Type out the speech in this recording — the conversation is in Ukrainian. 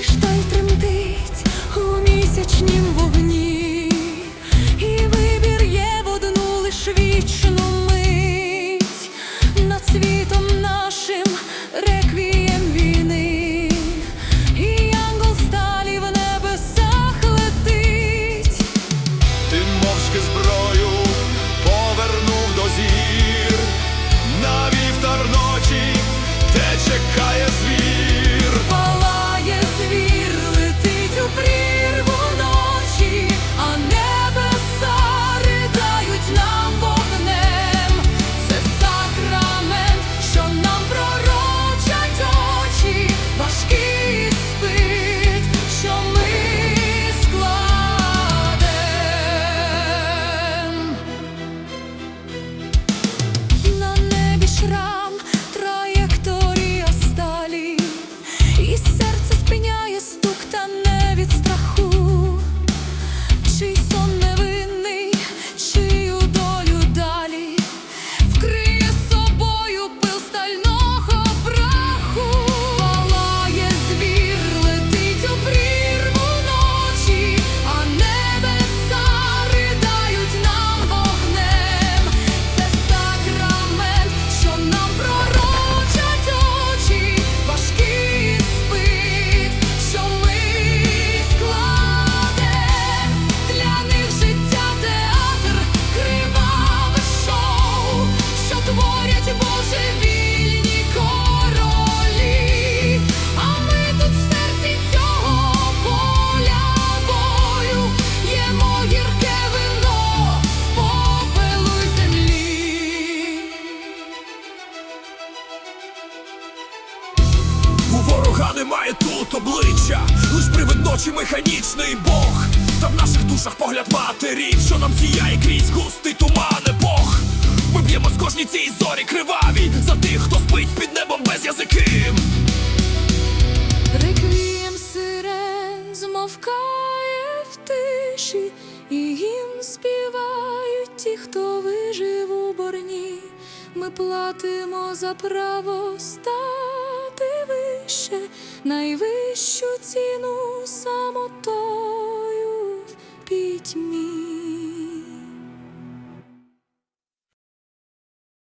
кришталь тремтить у місячнім. Чи механічний Бог, та в наших душах погляд матерів, що нам сіяє крізь густий туман епох. Ми б'ємо з кожній цій зорі кривавій за тих, хто спить під небом без язиків. Реквієм сирен змовкає в тиші, і їм співають ті, хто вижив у борні. Ми платимо за право стати найвищу ціну самотою пітьмі.